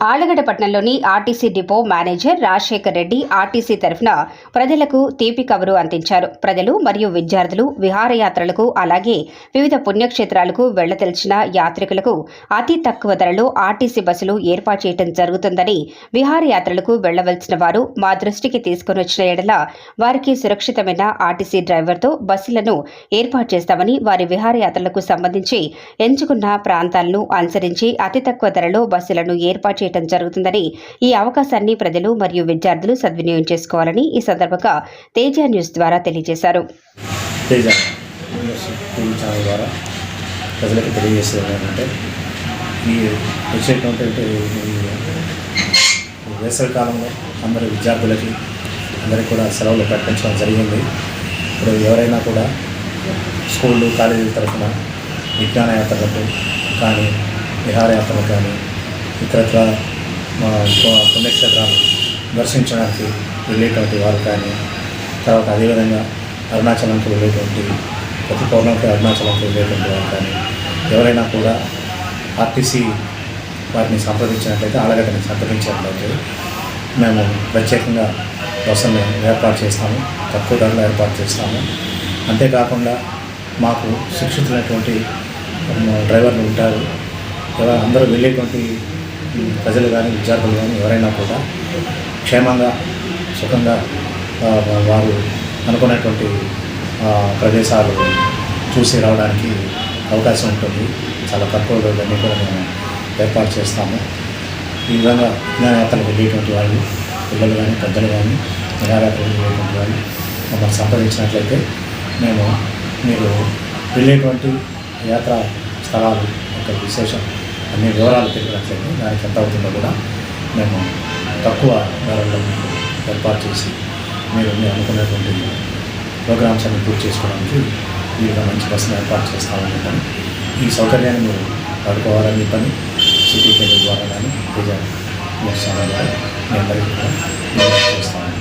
Allagadda RTC depot manager Rajasekhar Reddy RTC తరఫున ప్రజలకు తీపి కబురు అందించారు. ప్రజలు మరియు విద్యార్థులు విహారయాత్రలకు అలాగే వివిధ పుణ్యక్షేత్రాలకు వెళ్ళదలిచిన యాత్రికులకు అతి తక్కువ ధరలో ఆర్టీసీ బస్సులు ఏర్పాటు చేయడం జరుగుతుందని విహారయాత్రలకు వెళ్ళవలసిన వారు మా దృష్టికి తీసుకుని వచ్చిన ఎడల వారికి సురక్షితమైన ఆర్టీసీ డ్రైవర్తో బస్సులను ఏర్పాటు చేస్తామని వారి విహారయాత్రలకు సంబంధించి ఎంచుకున్న ప్రాంతాలను అనుసరించి అతి తక్కువ ధరలో బస్సులను ఏర్పాటు చేయటం జరుగుతుందని ఈ అవకాశాన్ని ప్రజలు మరియు విద్యార్థులు సద్వినియోగం చేసుకోవాలని ఈ సందర్భంగా తేజ న్యూస్ ద్వారా తెలియజేశారు. ప్రజలకు తెలియజేసేది ఏంటంటే ఈ వచ్చేటువంటి వేసవి కాలంలో అందరి విద్యార్థులకి అందరికీ కూడా సెలవులు ప్రకటించడం జరిగింది. ఇప్పుడు ఎవరైనా కూడా స్కూళ్ళు కాలేజీల తరఫున విజ్ఞాన యాత్రలకు కానీ విహారయాత్రలకు కానీ ఇతరత్ర మా పు- పుణ్యక్షేత్రాలు దర్శించడానికి వెళ్ళేటువంటి వారు కానీ. తర్వాత అదేవిధంగా అరుణాచలంకి వెళ్ళేటువంటి ప్రతి పౌర్ణమికి అరుణాచలంకి వెళ్ళేటువంటి వారు కానీ ఎవరైనా కూడా ఆర్టీసీ వారిని సంప్రదించినట్లయితే ఆలగడ్డని సంప్రదించినట్లయితే మేము ప్రత్యేకంగా బస్సులను ఏర్పాటు చేస్తాము తక్కువ ధరలో ఏర్పాటు చేస్తాము. అంతేకాకుండా మాకు శిక్షితులైనటువంటి డ్రైవర్లు ఉంటారు. ఎవరు అందరూ వెళ్ళేటువంటి ప్రజలు కానీ విద్యార్థులు కానీ ఎవరైనా కూడా క్షేమంగా సుఖంగా వారు అనుకున్నటువంటి ప్రదేశాలు చూసి రావడానికి అవకాశం ఉంటుంది. చాలా తక్కువ రోజులన్నీ కూడా మేము ఏర్పాటు చేస్తాము. ఈ విధంగా విజ్ఞానయాత్రలు వెళ్ళేటువంటి వాళ్ళు పిల్లలు కానీ పెద్దలు కానీ విహారయాత్రలు వెళ్ళేటువంటి వాళ్ళు మమ్మల్ని సంప్రదించినట్లయితే మేము మీరు వెళ్ళేటువంటి యాత్ర స్థలాలు యొక్క విశేషం. అన్ని వివరాలు తెలిపినట్లయితే దానికి ఎంత అవుతుందో కూడా మేము తక్కువ ధరల్లో ఏర్పాటు చేసి మీరు మీరు అనుకున్నటువంటి ప్రోగ్రామ్స్ అన్ని పూర్తి చేసుకోవడానికి ఈ విధంగా మంచి బస్సును ఏర్పాటు చేస్తామని కానీ ఈ సౌకర్యాన్ని మీరు వాడుకోవాలని పని సిటీ కేంద్రం ద్వారా కానీ తేజ న్యూస్ ద్వారా మీ అందరికీ కూడా చేస్తామని చేస్తాను